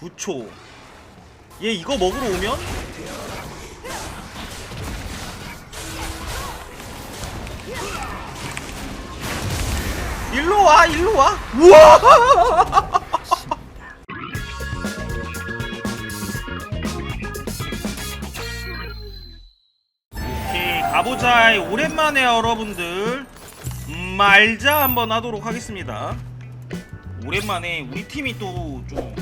9초. 얘 이거 먹으러 오면? 일로 와 일로 와. 우와! 오케이 가보자 오랜만에 여러분들. 음, 말자 한번 하도록 하겠습니다. 오랜만에 우리 팀이 또좀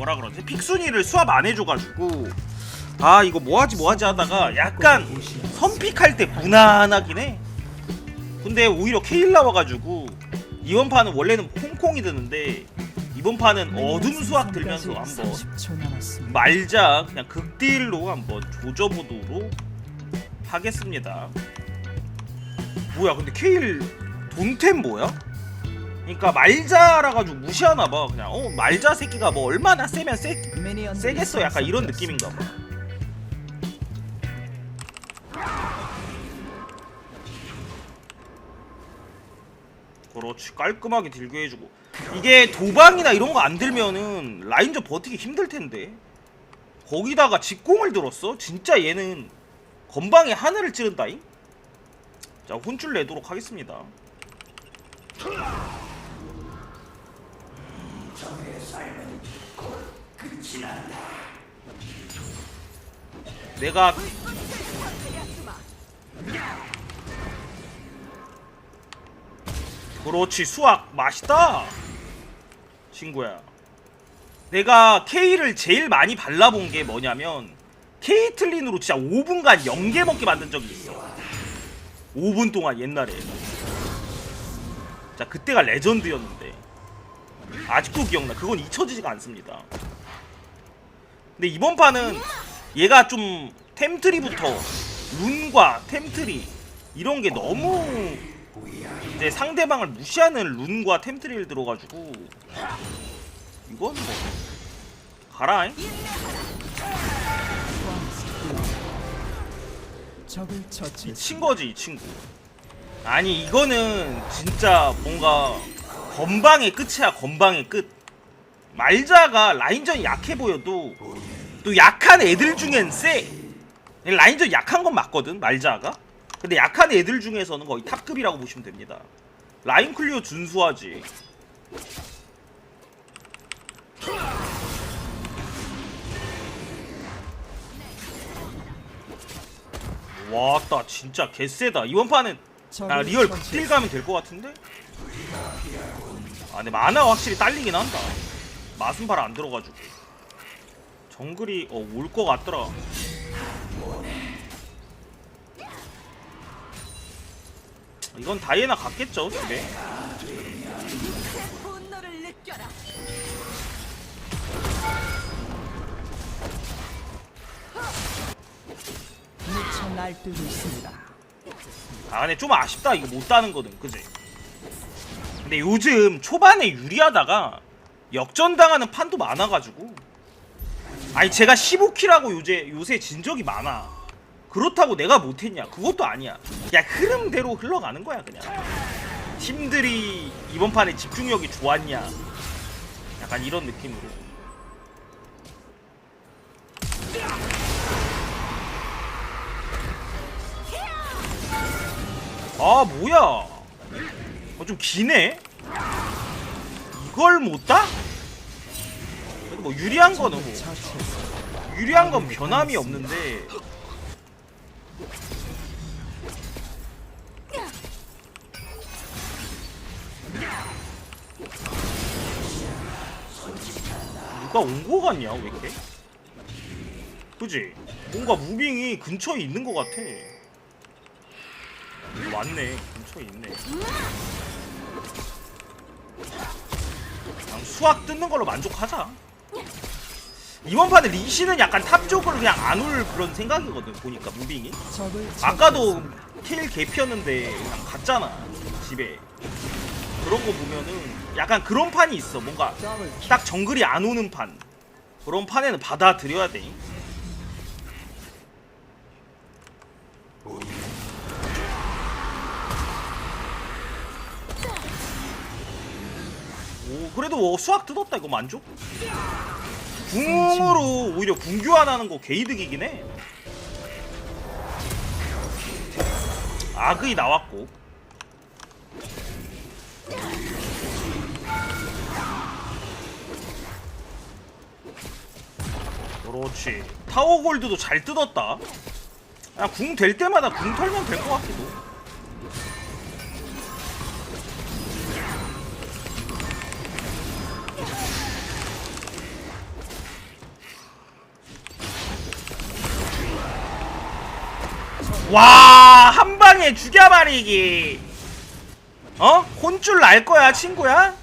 뭐라 그러지 픽순위를 수합 안 해줘가지고 아 이거 뭐하지 뭐하지 하다가 약간 선픽할 때 무난하긴 해 근데 오히려 케일 나와가지고 이번 판은 원래는 콩콩이 드는데 이번 판은 어둠 수학 들면서 한번 30초 남았습니다. 말자 그냥 극딜로 한번 조져보도록 하겠습니다. 뭐야 근데 케일 돈템 뭐야? 그러니까 말자라 가지고 무시하나 봐 그냥 어 말자 새끼가 뭐 얼마나 세면 세 세겠어 약간 이런. 느낌인가 봐. 그렇지 깔끔하게 들게 해주고 이게 도방이나 이런 거 안 들면은 라인전 버티기 힘들 텐데 거기다가 직공을 들었어? 진짜 얘는 건방에 하늘을 찌른다잉? 자 혼쭐 내도록 하겠습니다 내가 그렇지 수학 맛있다. 친구야. 내가 K를 제일 많이 발라본 게 뭐냐면 케이틀린으로 진짜 5분간 0개 먹게 만든 적이 있어. 5분 동안 옛날에. 자 그때가 레전드였는데 아직도 기억나. 그건 잊혀지지가 않습니다. 근데 이번 판은 얘가 좀 템트리부터 룬과 템트리 이런 게 너무 이제 상대방을 무시하는 룬과 템트리를 들어가지고 이건 뭐 가라잉. 미친 거지 이 친구. 아니 이거는 진짜 뭔가 건방의 끝이야 건방의 끝. 말자가 라인전이 약해 보여도 또 약한 애들 중엔 세 라인전 약한 건 맞거든 말자가. 근데 약한 애들 중에서는 거의 탑급이라고 보시면 됩니다. 라인 클리어 준수하지. 와따 진짜 개쎄다. 이번 판은 야 리얼. 극딜 가면 될 것 같은데? 아 근데 만화가 확실히 딸리긴 한다 맛은 발안 들어가지고 정글이 어올것 같더라 이건 다이애나 갔겠죠 집에 분노를 느껴라. 미쳐 날뛰고 있습니다. 아 근데 좀 아쉽다 이거 못 따는 거는 그지? 근데 요즘 초반에 유리하다가 역전당하는 판도 많아가지고. 아니 제가 15킬하고 요새 요새 진 적이 많아. 그렇다고 내가 못했냐? 그것도 아니야. 야 흐름대로 흘러가는 거야 그냥. 팀들이 이번 판에 집중력이 좋았냐? 약간 이런 느낌으로. 아 뭐야 어, 좀 기네 이걸 못 따? 뭐 유리한 거는 뭐. 유리한 건 변함이 없는데 누가 온 거 같냐 왜 이렇게? 그지? 뭔가 무빙이 근처에 있는 거 같아 왔네 근처에 있네 수학 뜯는 걸로 만족하자 이번 판에 리시는 약간 탑 쪽으로 그냥 안 올 그런 생각이거든 보니까 무빙이 아까도. 킬 개피였는데 그냥 갔잖아 집에 그런 거 보면은 약간 그런 판이 있어 뭔가. 딱 정글이 안 오는 판 그런 판에는 받아들여야 돼 오 그래도 뭐 수학 뜯었다 이거 만족? 궁으로 오히려 궁 교환하는 거 개이득이긴 해. 악의 나왔고. 그렇지. 타워 골드도 잘 뜯었다. 궁될 때마다 궁 털면 될 것 같기도. 와, 한 방에 죽여버리기. 어? 혼줄 날 거야, 친구야?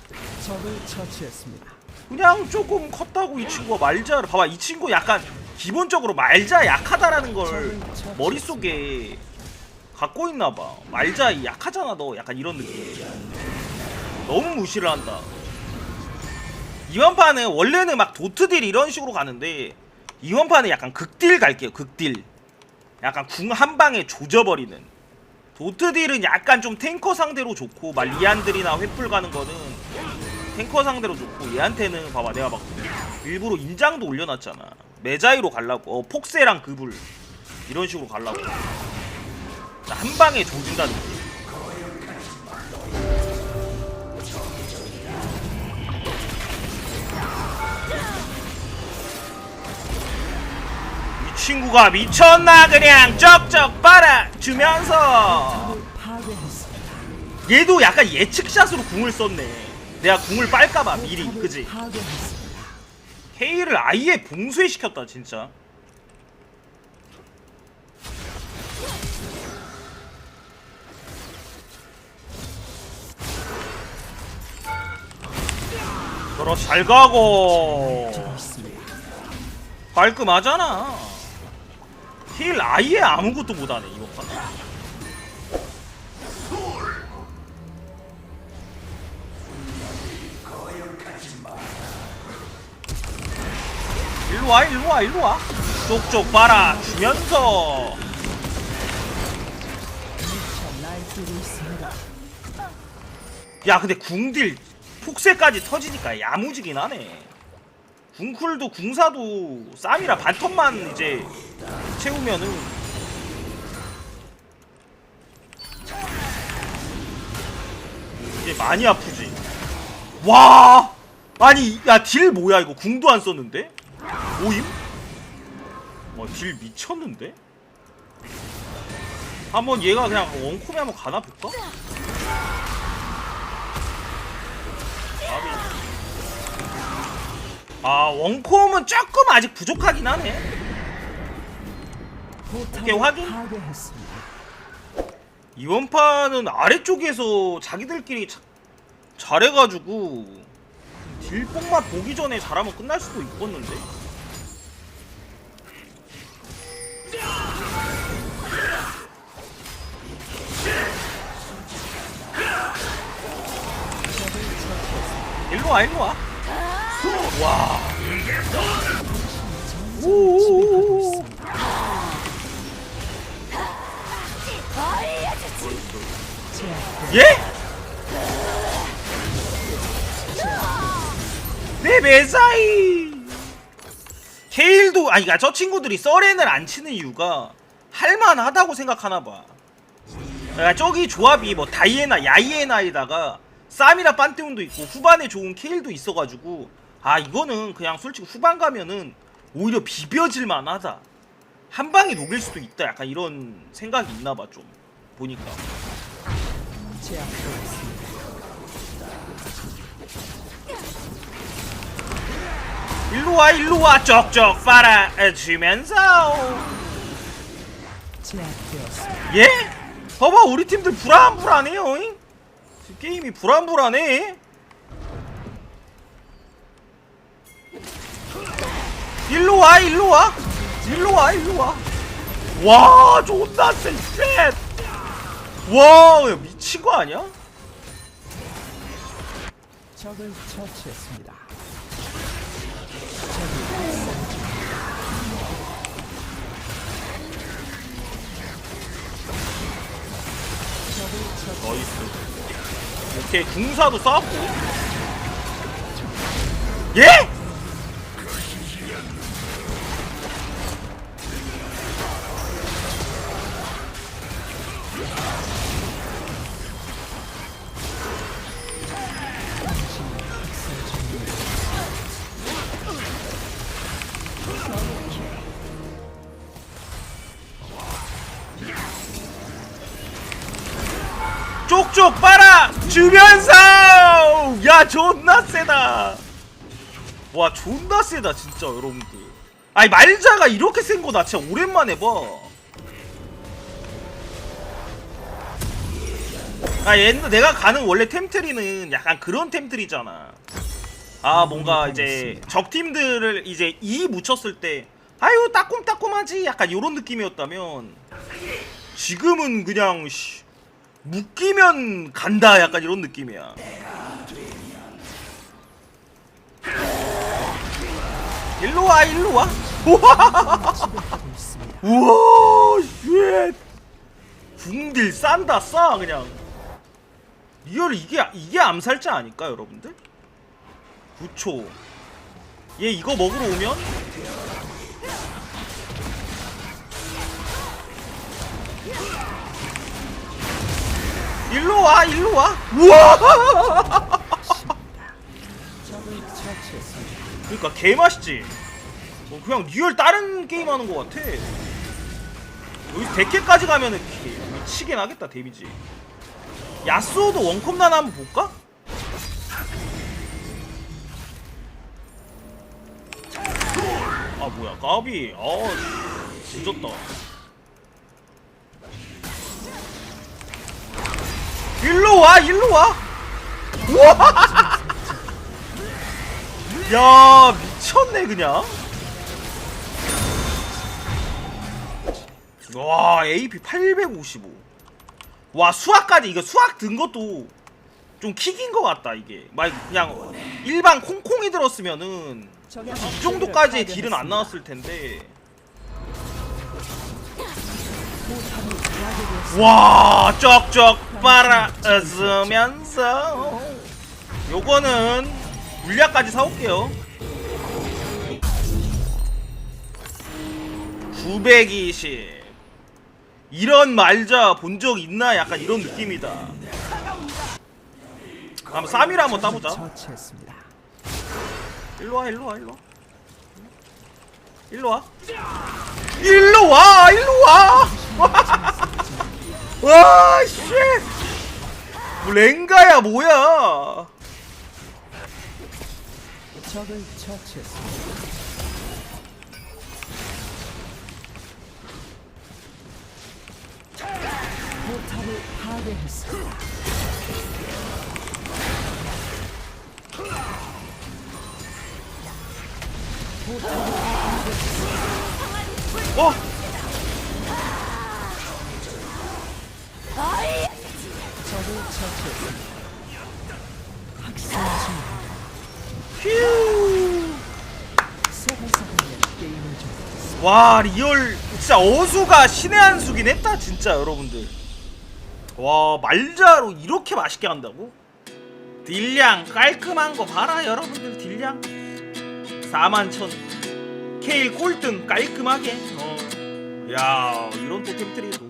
적을 처치했습니다. 그냥 조금 컸다고 이 친구가 말자를 봐봐 이 친구 약간 기본적으로 말자 약하다라는 걸 머릿속에 갖고 있나봐 말자 약하잖아 너 약간 이런 느낌 너무 무시를 한다 이번 판은 원래는 막 도트딜 이런 식으로 가는데 이번 판은 약간 극딜 갈게요 극딜 약간 궁 한 방에 조져버리는. 도트딜은 약간 좀 탱커 상대로 좋고 막 리안들이나 횃불 가는 거는 탱커 상대로 좋고 얘한테는 봐봐 내가 막 일부러 인장도 올려놨잖아. 메자이로 갈라고 어 폭세랑 그불 이런 식으로 갈라고. 자, 한 방에 조진다는 거 친구가 미쳤나 그냥 쩍쩍 빨아주면서. 얘도 약간 예측샷으로 궁을 썼네 내가 궁을 빨까봐 미리 그지. K를 아예 봉쇄시켰다 진짜 그렇지 잘 가고. 깔끔하잖아 힐 아예 아무것도 못하네 이번 판 일로와 일로와 일로와. 쪽쪽 빨아 주면서. 야 근데 궁딜 폭세까지 터지니까 야무지긴 하네. 궁쿨도 궁사도 쌈이라 반턴만 이제 채우면은 이제 많이 아프지 와 아니 야 딜 뭐야 이거 궁도 안 썼는데 모임? 와딜 미쳤는데? 한번 얘가 그냥 원콤에 한번 가나 볼까? 아 원콤은 조금 아직 부족하긴 하네 포탑을 확인. 이번 판은 아래쪽에서 자기들끼리 자- 잘해가지고 딜뽕맛 보기 전에 잘하면 끝날 수도 있겠는데? 일로와 일로와. 와. 오오오오 예? 내 매사이 케일도 아니 그러니까 저 친구들이 서렌을 안 치는 이유가 할만하다고 생각하나 봐. 그러니까 저기 조합이 뭐 다이애나 야이애나에다가 쌈이나 판테온도 있고 후반에 좋은 케일도 있어가지고 아 이거는 그냥 솔직히 후반 가면은 오히려 비벼질 만 하다. 한 방에 녹일 수도 있다. 약간 이런 생각이 있나 봐 좀 보니까. 제압되었습니다. 일로와 일로와 쪽쪽 빨아주면서 제압되었습니다. 예? 봐봐 우리 팀들 불안불안해요 잉? 게임이 불안불안해 일로와 일로와 일로와 일로와 와 존나 쎄 쉣! 와 야, 미 친거 아니야? 적을 처치했습니다. 나이스 오케이 궁사도 쌓았고 예? 쪽쪽 빨아! 주면서 야 존나 세다. 와 존나 세다 진짜 여러분들. 아니 말자가 이렇게 센 거 나 진짜 오랜만에 봐. 아, 옛날 내가 가는 원래 템트리는 약간 그런 템트리잖아. 아, 뭔가 이제 적 팀들을 이제 이 묻혔을 때 아유 따꼼따꼼하지? 약간 요런 느낌이었다면 지금은 그냥 씨, 묶이면 간다 약간 이런 느낌이야. 일로 와 일로 와. 우와 쉣. 궁딜 싼다 싸 그냥. 리얼 이게 이게 암살자 아닐까 여러분들? 9초. 얘 이거 먹으러 오면 일로 와 일로 와. 우와. 그러니까 개 맛있지. 어, 그냥 리얼 다른 게임 하는 것 같아. 여기 100개까지 가면은 개 미치게 나겠다 데미지. 야스오도 원컵 나나 한번 볼까? 아 뭐야 까비 아 씨, 늦었다 일로 와 일로 와. 우와. 야 미쳤네 그냥. 와 AP 855 와 수학까지 이거 수학 든 것도 좀 킥인 것 같다 이게. 막 그냥 일반 콩콩이 들었으면은 이 정도까지의 딜은 안 나왔을 텐데. 와 쩍쩍 빨아쓰면서. 요거는 물약까지 사올게요. 920 이런 말자 본 적 있나? 약간 이런 느낌이다. 한번 3일 한번 따보자. 일로와 일로와 일로와. 일로와. 일로와 일로와 와 쉣! 뭐 랭가야 뭐야 적을 처치했습니다. 포탑을 파괴했습니다. 어 적을 처치했습니 와 리얼 진짜 어수가 신의 한 수긴 했다 진짜 여러분들. 와 말자로 이렇게 맛있게 한다고? 딜량 깔끔한 거 봐라 여러분들 딜량. 41,000 케일 꼴등 깔끔하게. 어. 야 이런 또 템트리도